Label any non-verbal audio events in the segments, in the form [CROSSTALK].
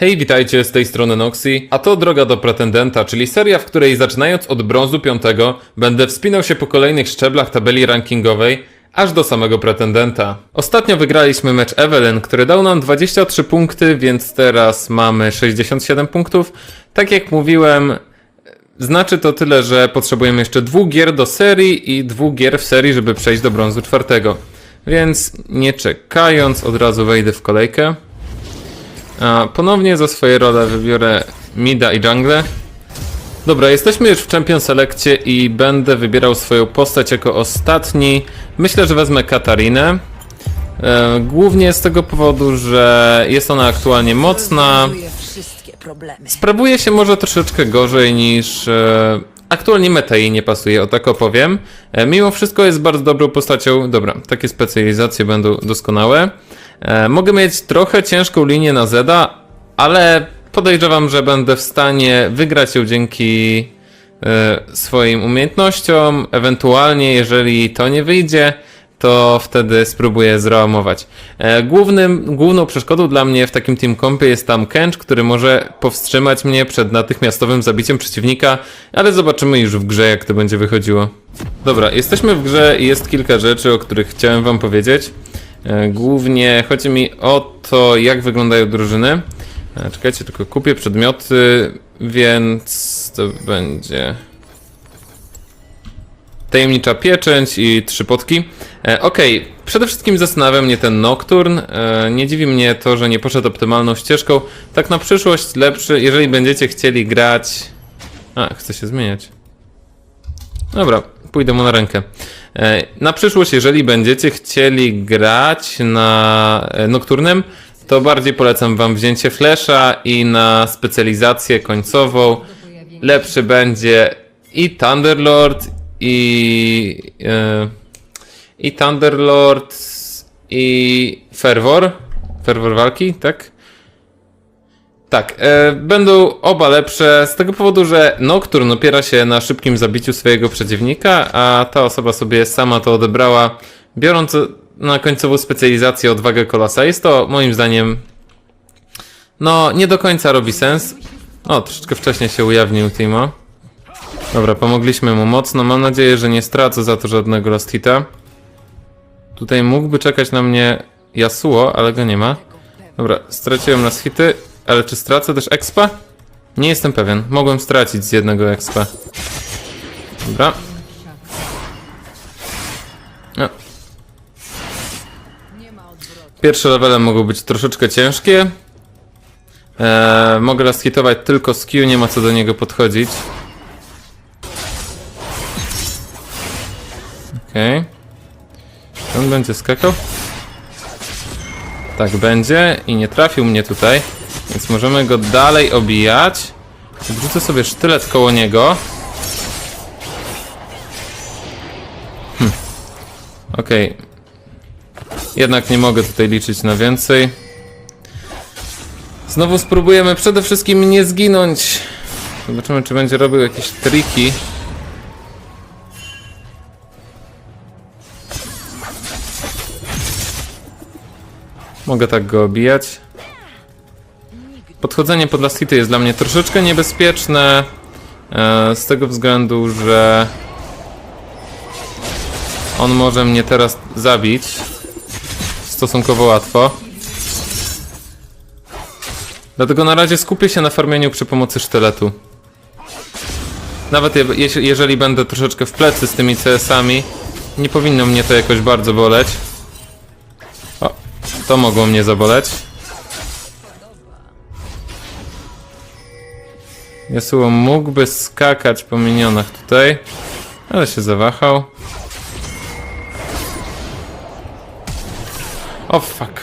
Hej, witajcie z tej strony Noxy, a to Droga do Pretendenta, czyli seria, w której zaczynając od brązu piątego będę wspinał się po kolejnych szczeblach tabeli rankingowej, aż do samego pretendenta. Ostatnio wygraliśmy mecz Evelyn, który dał nam 23 punkty, więc teraz mamy 67 punktów. Tak jak mówiłem, znaczy to tyle, że potrzebujemy jeszcze dwóch gier do serii i dwóch gier w serii, żeby przejść do brązu czwartego. Więc nie czekając, od razu wejdę w kolejkę. Ponownie za swoje role wybiorę Mida i Jungle. Dobra, jesteśmy już w Champion Selekcie i będę wybierał swoją postać jako ostatni. Myślę, że wezmę Katarinę. E, głównie z tego powodu, że jest ona aktualnie mocna. Sprawuje się może troszeczkę gorzej niż e, aktualnie meta jej nie pasuje, o tak opowiem. E, mimo wszystko jest bardzo dobrą postacią. Dobra, takie specjalizacje będą doskonałe. E, mogę mieć trochę ciężką linię na Zeda, ale podejrzewam, że będę w stanie wygrać ją dzięki e, swoim umiejętnościom. Ewentualnie, jeżeli to nie wyjdzie, to wtedy spróbuję zreamować. E, głównym, główną przeszkodą dla mnie w takim team compie jest tam Kench, który może powstrzymać mnie przed natychmiastowym zabiciem przeciwnika, ale zobaczymy już w grze, jak to będzie wychodziło. Dobra, jesteśmy w grze i jest kilka rzeczy, o których chciałem wam powiedzieć. E, głównie chodzi mi o to, jak wyglądają drużyny. E, czekajcie, tylko kupię przedmioty, więc to będzie... Tajemnicza pieczęć i trzy potki. E, Okej, przede wszystkim zastanawia mnie ten Nocturne. E, nie dziwi mnie to, że nie poszedł optymalną ścieżką. Tak na przyszłość lepszy, jeżeli będziecie chcieli grać... A, chcę się zmieniać. Dobra, pójdę mu na rękę. E, na przyszłość, jeżeli będziecie chcieli grać na e, Nocturnym, to bardziej polecam wam wzięcie Flesza i na specjalizację końcową lepszy będzie i Thunderlord i e, i Thunderlord i Fervor Fervor walki, tak? Tak, e, będą oba lepsze z tego powodu, że Nocturne opiera się na szybkim zabiciu swojego przeciwnika, a ta osoba sobie sama to odebrała, biorąc na końcową specjalizację odwagę kolasa. Jest to moim zdaniem no nie do końca robi sens. O, troszeczkę wcześniej się ujawnił Timo. Dobra, pomogliśmy mu mocno. Mam nadzieję, że nie stracę za to żadnego last hita. Tutaj mógłby czekać na mnie Yasuo, ale go nie ma. Dobra, straciłem last hity, ale czy stracę też expa? Nie jestem pewien. Mogłem stracić z jednego expa. Dobra. No. Pierwsze levele mogą być troszeczkę ciężkie. Eee, mogę last hitować tylko z Q, nie ma co do niego podchodzić. Okej. Czy On będzie skakał? Tak będzie i nie trafił mnie tutaj, więc możemy go dalej obijać. Wrzucę sobie sztylet koło niego. Hm. Okej. Jednak nie mogę tutaj liczyć na więcej. Znowu spróbujemy przede wszystkim nie zginąć. Zobaczymy, czy będzie robił jakieś triki. Mogę tak go obijać. Podchodzenie pod lastity jest dla mnie troszeczkę niebezpieczne. E, z tego względu, że on może mnie teraz zabić stosunkowo łatwo. Dlatego na razie skupię się na farmieniu przy pomocy sztyletu. Nawet je, jeżeli będę troszeczkę w plecy z tymi CS-ami, nie powinno mnie to jakoś bardzo boleć. O, to mogło mnie zaboleć. Yasuo mógłby skakać po minionach tutaj, ale się zawahał. O fuck.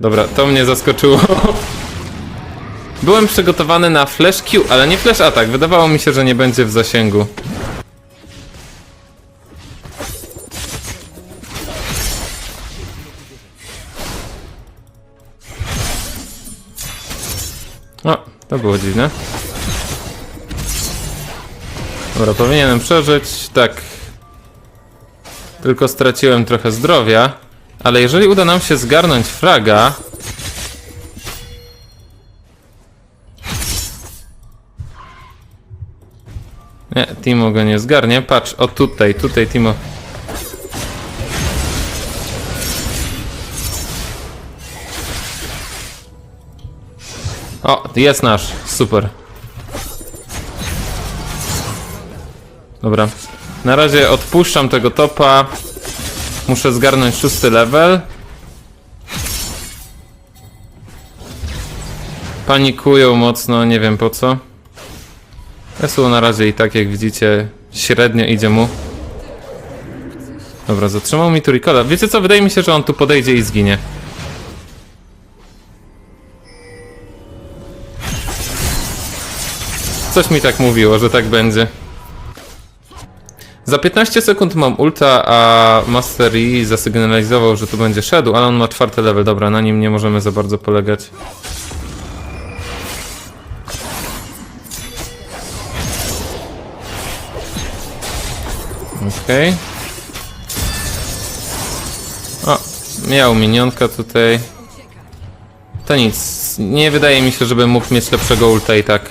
Dobra, to mnie zaskoczyło. [LAUGHS] Byłem przygotowany na flash Q, ale nie flash atak. Wydawało mi się, że nie będzie w zasięgu. O, to było dziwne. Dobra, powinienem przeżyć, tak. Tylko straciłem trochę zdrowia. Ale jeżeli uda nam się zgarnąć fraga... Nie, Timo go nie zgarnie. Patrz, o tutaj, tutaj Timo. O, jest nasz. Super. Dobra. Na razie odpuszczam tego topa. Muszę zgarnąć szósty level. Panikują mocno, nie wiem po co. Yasuo na razie i tak, jak widzicie, średnio idzie mu. Dobra, zatrzymał mi tu Ricola. Wiecie co? Wydaje mi się, że on tu podejdzie i zginie. Coś mi tak mówiło, że tak będzie. Za 15 sekund mam ulta, a Master Yi zasygnalizował, że tu będzie szedł, ale on ma czwarty level. Dobra, na nim nie możemy za bardzo polegać. Okej. O, miał minionka tutaj. To nic. Nie wydaje mi się, żeby mógł mieć lepszego ulta i tak.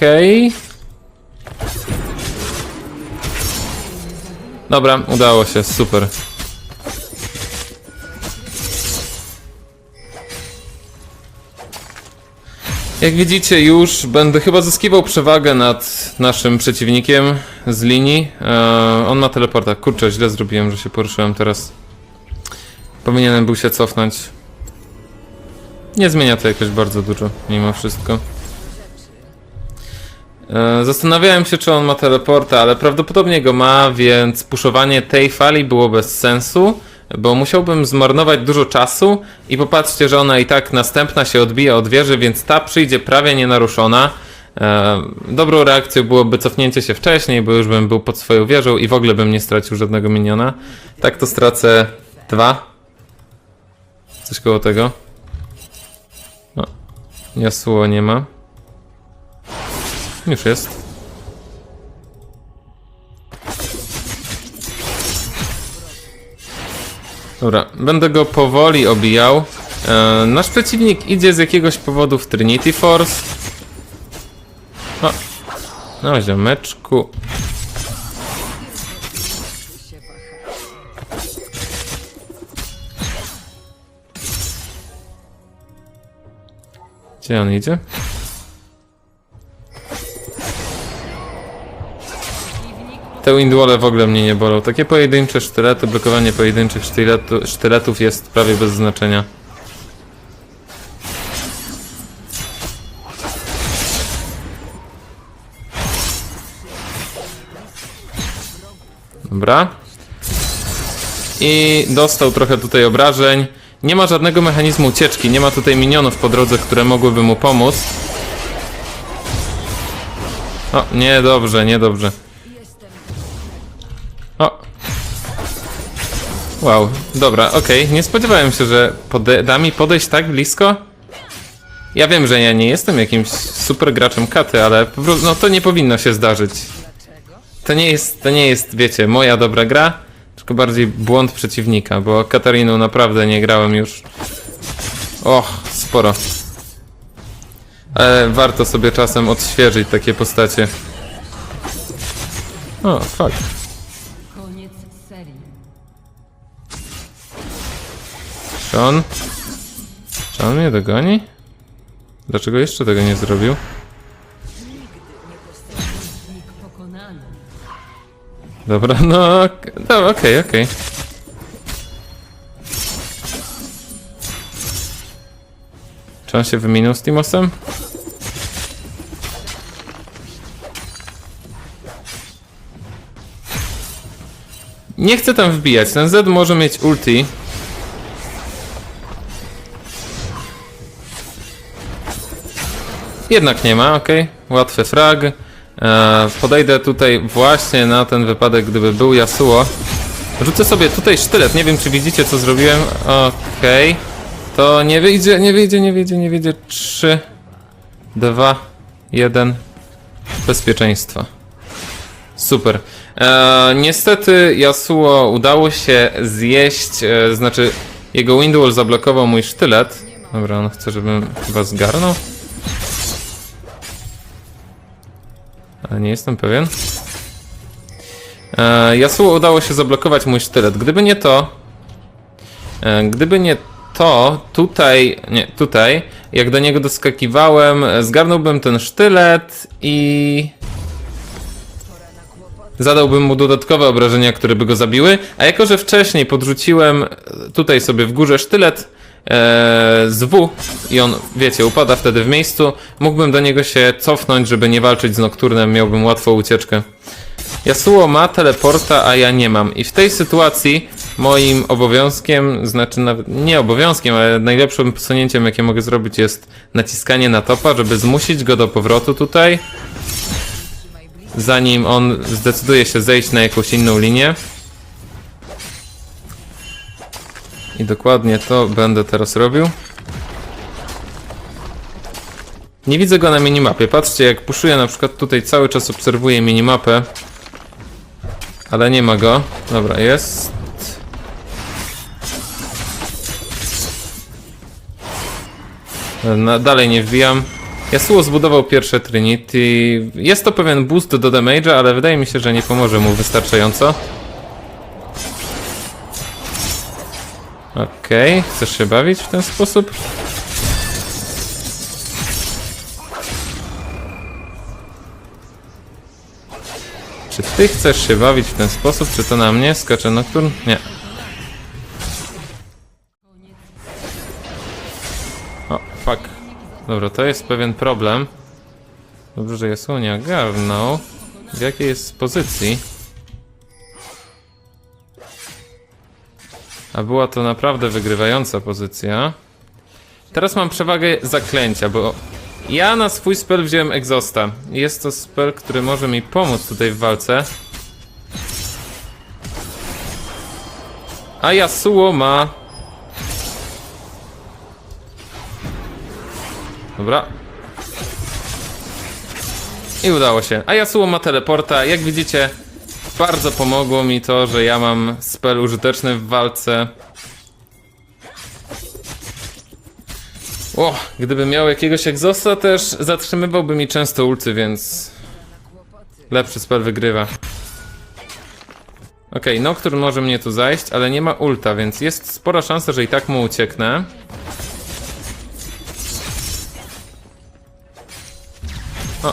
Okej. Dobra, udało się, super. Jak widzicie już będę chyba zyskiwał przewagę nad naszym przeciwnikiem z linii. Eee, on ma teleporta. Kurczę, źle zrobiłem, że się poruszyłem teraz. Powinienem był się cofnąć. Nie zmienia to jakoś bardzo dużo, mimo wszystko. Eee, Zastanawiałem się, czy on ma teleporta, ale prawdopodobnie go ma, więc puszowanie tej fali było bez sensu, bo musiałbym zmarnować dużo czasu i popatrzcie, że ona i tak następna się odbija od wieży, więc ta przyjdzie prawie nienaruszona. Eee, Dobrą reakcją byłoby cofnięcie się wcześniej, bo już bym był pod swoją wieżą i w ogóle bym nie stracił żadnego miniona. Tak to stracę dwa. Coś koło tego. No, Yasuo nie ma. Już jest. Dobra, będę go powoli obijał. E, nasz przeciwnik idzie z jakiegoś powodu w Trinity Force. O, no ziomeczku. Gdzie on idzie? Te windwole w ogóle mnie nie bolą. Takie pojedyncze sztylety, blokowanie pojedynczych sztyletu, sztyletów jest prawie bez znaczenia. Dobra. I dostał trochę tutaj obrażeń. Nie ma żadnego mechanizmu ucieczki, nie ma tutaj minionów po drodze, które mogłyby mu pomóc. O, niedobrze, niedobrze. O. Wow, dobra, okej. Nie spodziewałem się, że pode- da mi podejść tak blisko. Ja wiem, że ja nie jestem jakimś super graczem katy, ale po prostu, no to nie powinno się zdarzyć. To nie jest, to nie jest, wiecie, moja dobra gra, tylko bardziej błąd przeciwnika, bo Katariną naprawdę nie grałem już. Och, sporo. Ale warto sobie czasem odświeżyć takie postacie. O, fuck. Czy on? Czy on mnie dogoni? Dlaczego jeszcze tego nie zrobił? Dobra, no ok- no, okej, okej. Czy on się wyminął z Timosem? Nie chcę tam wbijać. Ten Z może mieć ulti. Jednak nie ma, okej. Łatwy frag. E, podejdę tutaj właśnie na ten wypadek, gdyby był Yasuo. Rzucę sobie tutaj sztylet. Nie wiem, czy widzicie, co zrobiłem. Okej. To nie wyjdzie, nie wyjdzie, nie wyjdzie, nie wyjdzie. 3, 2, 1. Bezpieczeństwo. Super. E, niestety Yasuo udało się zjeść, e, znaczy jego windwall zablokował mój sztylet. Dobra, on chce, żebym chyba zgarnął. Ale nie jestem pewien. E, Yasuo udało się zablokować mój sztylet. Gdyby nie to... E, gdyby nie to, tutaj... Nie, tutaj... Jak do niego doskakiwałem, zgarnąłbym ten sztylet i... Zadałbym mu dodatkowe obrażenia, które by go zabiły, a jako, że wcześniej podrzuciłem tutaj sobie w górze sztylet z W i on, wiecie, upada wtedy w miejscu, mógłbym do niego się cofnąć, żeby nie walczyć z Nocturnem, miałbym łatwą ucieczkę. Yasuo ma teleporta, a ja nie mam. I w tej sytuacji moim obowiązkiem, znaczy nawet nie obowiązkiem, ale najlepszym posunięciem, jakie mogę zrobić jest naciskanie na topa, żeby zmusić go do powrotu tutaj zanim on zdecyduje się zejść na jakąś inną linię. I dokładnie to będę teraz robił. Nie widzę go na minimapie. Patrzcie, jak puszuję na przykład tutaj cały czas obserwuję minimapę. Ale nie ma go. Dobra, jest. Na, dalej nie wbijam. Yasuo zbudował pierwsze Trinity. Jest to pewien boost do damage'a, ale wydaje mi się, że nie pomoże mu wystarczająco. Okej, chcesz się bawić w ten sposób? Czy ty chcesz się bawić w ten sposób? Czy to na mnie skacze Nocturne? Nie. O, fuck. Dobra, to jest pewien problem. Dobrze, że Yasuo nie ogarnął. W jakiej jest pozycji? A była to naprawdę wygrywająca pozycja. Teraz mam przewagę zaklęcia, bo ja na swój spell wziąłem Exhausta. Jest to spell, który może mi pomóc tutaj w walce. A Yasuo ma Dobra. I udało się. A Yasuo ma teleporta. Jak widzicie, bardzo pomogło mi to, że ja mam spell użyteczny w walce. O, gdybym miał jakiegoś egzosta też zatrzymywałby mi często ulty, więc lepszy spell wygrywa. Okej, okay, Nocturne może mnie tu zajść, ale nie ma ulta, więc jest spora szansa, że i tak mu ucieknę. O.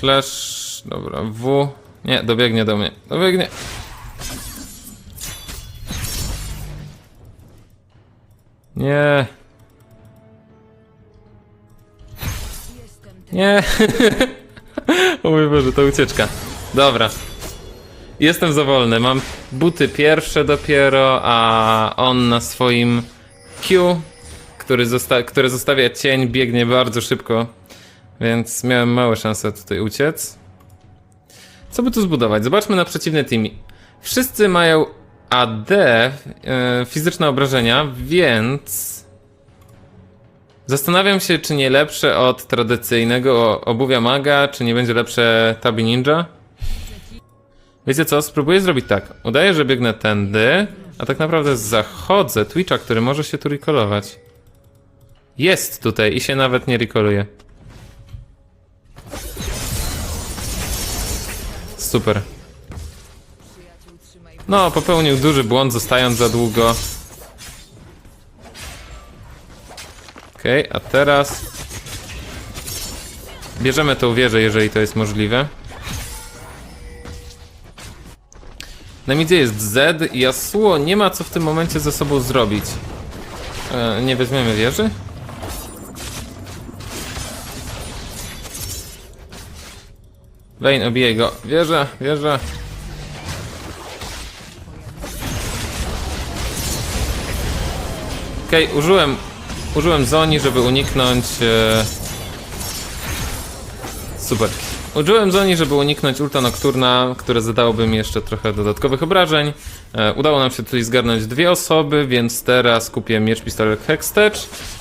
Flash. Dobra, W. Nie, dobiegnie do mnie. Dobiegnie. Nie. Nie. [LAUGHS] o mój Boże, to ucieczka. Dobra. Jestem za wolny. Mam buty pierwsze dopiero, a on na swoim Q który zosta które zostawia cień, biegnie bardzo szybko, więc miałem małe szanse tutaj uciec. Co by tu zbudować? Zobaczmy na przeciwny team. Wszyscy mają AD, e, fizyczne obrażenia, więc... Zastanawiam się, czy nie lepsze od tradycyjnego obuwia maga, czy nie będzie lepsze tabi ninja. Wiecie co? Spróbuję zrobić tak. Udaję, że biegnę tędy, a tak naprawdę zachodzę Twitcha, który może się tu recallować. Jest tutaj i się nawet nie Super. No, popełnił duży błąd, zostając za długo. Okej, okay, a teraz... Bierzemy tą wieżę, jeżeli to jest możliwe. Na midzie jest Z i Yasuo nie ma co w tym momencie ze sobą zrobić. E, nie weźmiemy wieży? Wayne, obijaj go. Wierzę, wierzę. Okej, okay, użyłem... Użyłem Zoni, żeby uniknąć... E... Super. Użyłem Zoni, żeby uniknąć ulta Nocturna, które zadałoby mi jeszcze trochę dodatkowych obrażeń. E, udało nam się tutaj zgarnąć dwie osoby, więc teraz kupię miecz pistolet Hextech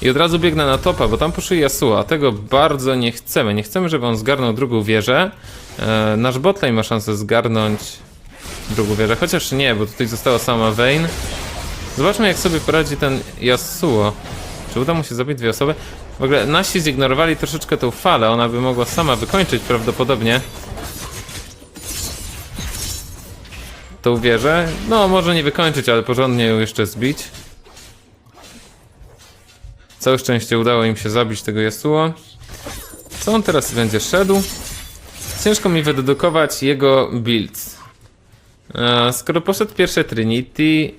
i od razu biegnę na topa, bo tam poszły Yasuo, a tego bardzo nie chcemy. Nie chcemy, żeby on zgarnął drugą wieżę. E, nasz botlane ma szansę zgarnąć drugą wieżę, chociaż nie, bo tutaj została sama Vayne. Zobaczmy jak sobie poradzi ten Yasuo. Czy uda mu się zabić dwie osoby? W ogóle nasi zignorowali troszeczkę tą falę, ona by mogła sama wykończyć prawdopodobnie. Tą wieżę. No, może nie wykończyć, ale porządnie ją jeszcze zbić. Całe szczęście udało im się zabić tego Yasuo. Co on teraz będzie szedł? Ciężko mi wydedukować jego build. E, Skoro poszedł pierwsze Trinity,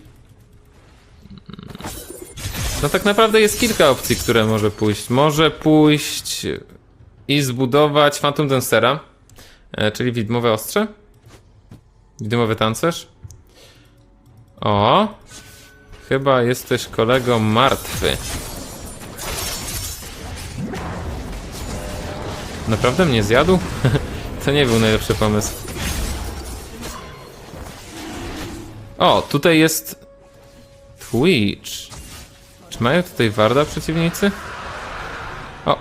no tak naprawdę jest kilka opcji, które może pójść. Może pójść i zbudować Phantom Dancera, e, czyli widmowe ostrze. Widmowy tancerz. O! Chyba jesteś kolego martwy. Naprawdę mnie zjadł? [LAUGHS] to nie był najlepszy pomysł. O, tutaj jest Twitch. Czy mają tutaj Warda przeciwnicy? O.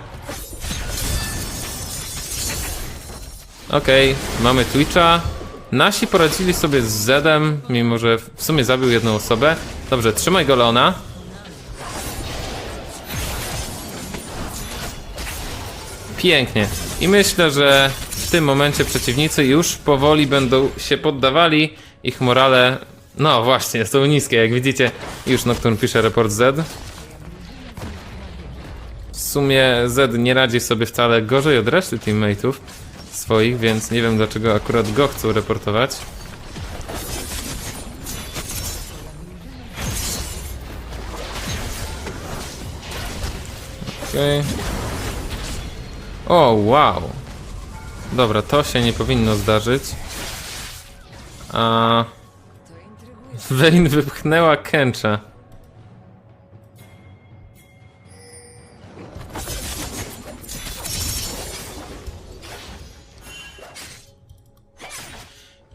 Okej, mamy Twitcha. Nasi poradzili sobie z Zedem, mimo że w sumie zabił jedną osobę. Dobrze, trzymaj go Leona. Pięknie. I myślę, że w tym momencie przeciwnicy już powoli będą się poddawali. Ich morale, no właśnie, są niskie. Jak widzicie, już Nocturne pisze report Z. W sumie Z nie radzi sobie wcale gorzej od reszty teammateów swoich, więc nie wiem dlaczego akurat go chcą reportować. Okej. O, wow. Dobra, to się nie powinno zdarzyć. A... Vayne wypchnęła Kęcza.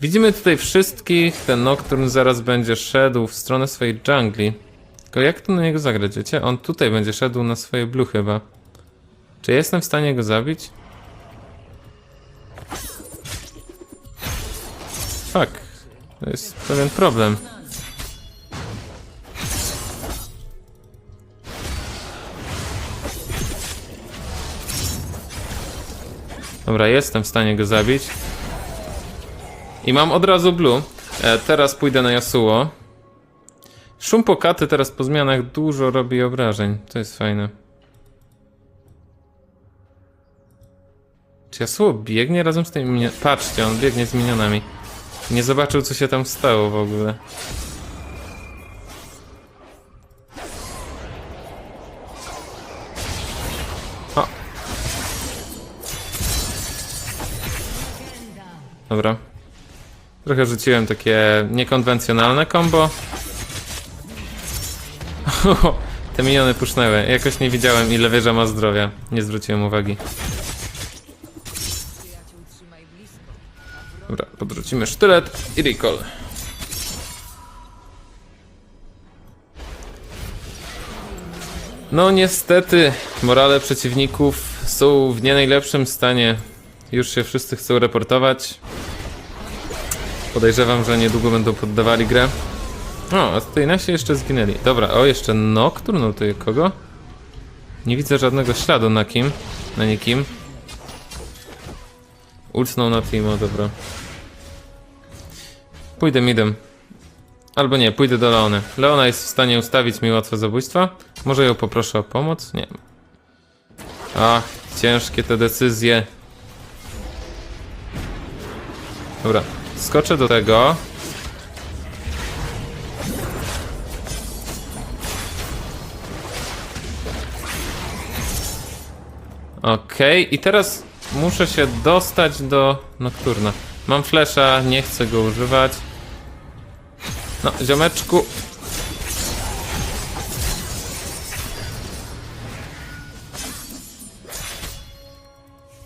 Widzimy tutaj wszystkich. Ten Nocturne zaraz będzie szedł w stronę swojej jungli. Tylko jak tu na niego zagrać, wiecie? On tutaj będzie szedł na swoje blue chyba. Czy jestem w stanie go zabić? Fuck. To jest pewien problem. Dobra, jestem w stanie go zabić. I mam od razu blue. E, teraz pójdę na Yasuo. Szum pokaty teraz po zmianach dużo robi obrażeń. To jest fajne. Czy Yasuo biegnie razem z tymi? Patrzcie, on biegnie z minionami. Nie zobaczył, co się tam stało w ogóle. O. Dobra. Trochę rzuciłem takie niekonwencjonalne combo. [LAUGHS] Te miniony pusznęły. Jakoś nie widziałem, ile wieża ma zdrowia. Nie zwróciłem uwagi. Podrzucimy sztylet i recall. No niestety, morale przeciwników są w nie najlepszym stanie. Już się wszyscy chcą reportować. Podejrzewam, że niedługo będą poddawali grę. O, a tutaj nasi jeszcze zginęli. Dobra, o jeszcze Nocturne, no tutaj kogo? Nie widzę żadnego śladu na kim, na nikim. Ulcnął na Timo, dobra. Pójdę midem. Albo nie, pójdę do Leony. Leona jest w stanie ustawić mi łatwe zabójstwa. Może ją poproszę o pomoc? Nie. Ach, ciężkie te decyzje. Dobra, skoczę do tego. Okej, i teraz muszę się dostać do Nocturna. Mam flesza, nie chcę go używać. No, ziomeczku.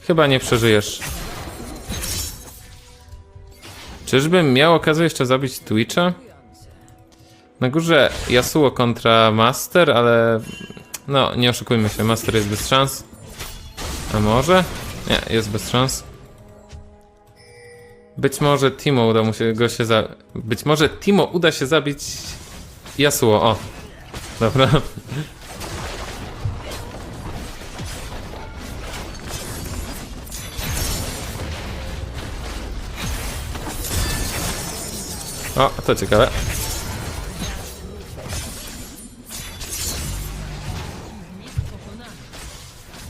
Chyba nie przeżyjesz. Czyżbym miał okazję jeszcze zabić Twitcha? Na górze Yasuo kontra Master, ale... No, nie oszukujmy się, Master jest bez szans. A może? Nie, jest bez szans. Być może Timo uda mu się go się za... Być może Timo uda się zabić Yasuo, o. Dobra. O, to ciekawe.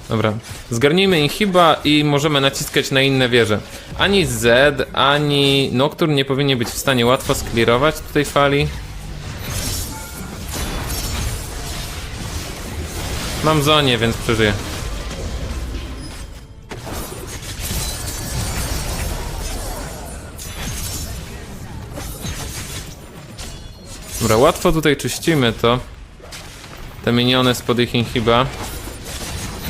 Dobra, zgarnijmy inhiba i możemy naciskać na inne wieże. Ani Z, ani Nocturne nie powinien być w stanie łatwo sklirować tutaj fali. Mam zonię, więc przeżyję. Dobra, łatwo tutaj czyścimy to. Te miniony spod ich inhiba.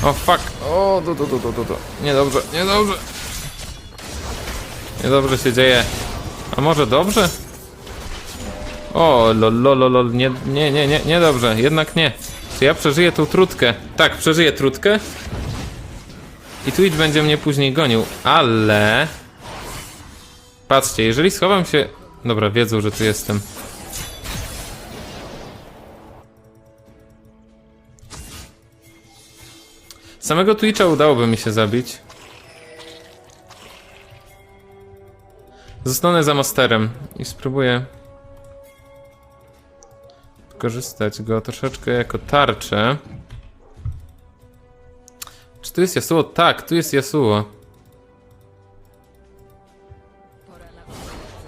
O fuck! O, do, do, do, do, do. Niedobrze, niedobrze. Niedobrze się dzieje. A może dobrze? O, lol, lol, lol. Nie, nie, nie, nie, niedobrze. Jednak nie. Czy ja przeżyję tą trutkę? Tak, przeżyję trutkę. I Twitch będzie mnie później gonił, ale... Patrzcie, jeżeli schowam się... Dobra, wiedzą, że tu jestem. Samego Twitcha udałoby mi się zabić. Zostanę za masterem i spróbuję wykorzystać go troszeczkę jako tarczę. Czy tu jest Yasuo? Tak, tu jest Yasuo.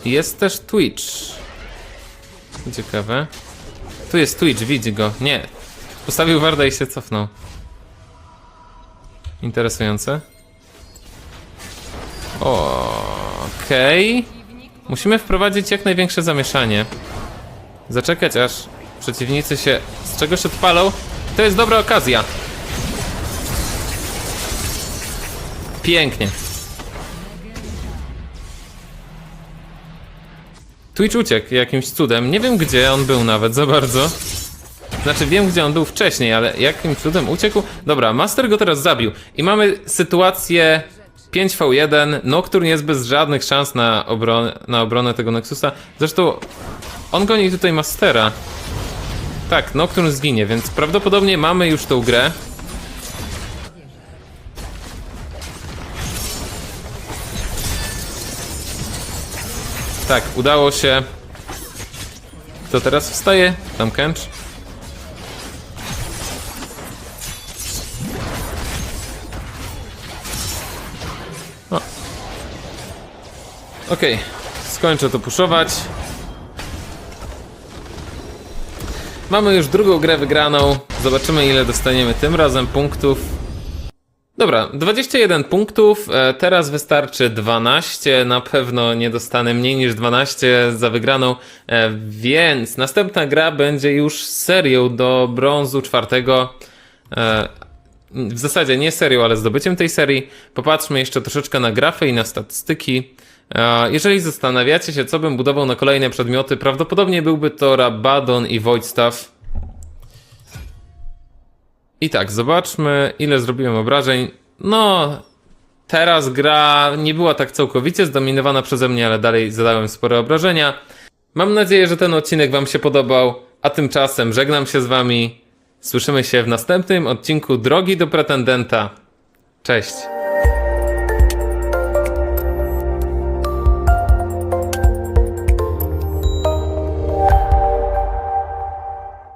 Jest też Twitch. Ciekawe. Tu jest Twitch, widzi go. Nie. Postawił Warda i się cofnął. Interesujące. Okej. Musimy wprowadzić jak największe zamieszanie. Zaczekać aż przeciwnicy się z czegoś odpalą. To jest dobra okazja. Pięknie. Twitch uciekł jakimś cudem. Nie wiem gdzie on był nawet za bardzo. Znaczy wiem gdzie on był wcześniej, ale jakim cudem uciekł? Dobra, Master go teraz zabił. I mamy sytuację 5v1. Nocturne jest bez żadnych szans na, obron na obronę tego Nexusa. Zresztą on goni tutaj Mastera. Tak, Nocturne zginie, więc prawdopodobnie mamy już tą grę. Tak, udało się. Kto teraz wstaje? Tam Kench. Okej, skończę to puszować. Mamy już drugą grę wygraną. Zobaczymy ile dostaniemy tym razem punktów. Dobra, 21 punktów, e, teraz wystarczy 12, na pewno nie dostanę mniej niż 12 za wygraną, e, więc następna gra będzie już serią do brązu czwartego. E, w zasadzie nie serią, ale zdobyciem tej serii. Popatrzmy jeszcze troszeczkę na grafy i na statystyki. Jeżeli zastanawiacie się, co bym budował na kolejne przedmioty, prawdopodobnie byłby to Rabadon i Staff. I tak, zobaczmy, ile zrobiłem obrażeń. No, teraz gra nie była tak całkowicie zdominowana przeze mnie, ale dalej zadałem spore obrażenia. Mam nadzieję, że ten odcinek Wam się podobał, a tymczasem żegnam się z Wami. Słyszymy się w następnym odcinku Drogi do Pretendenta. Cześć.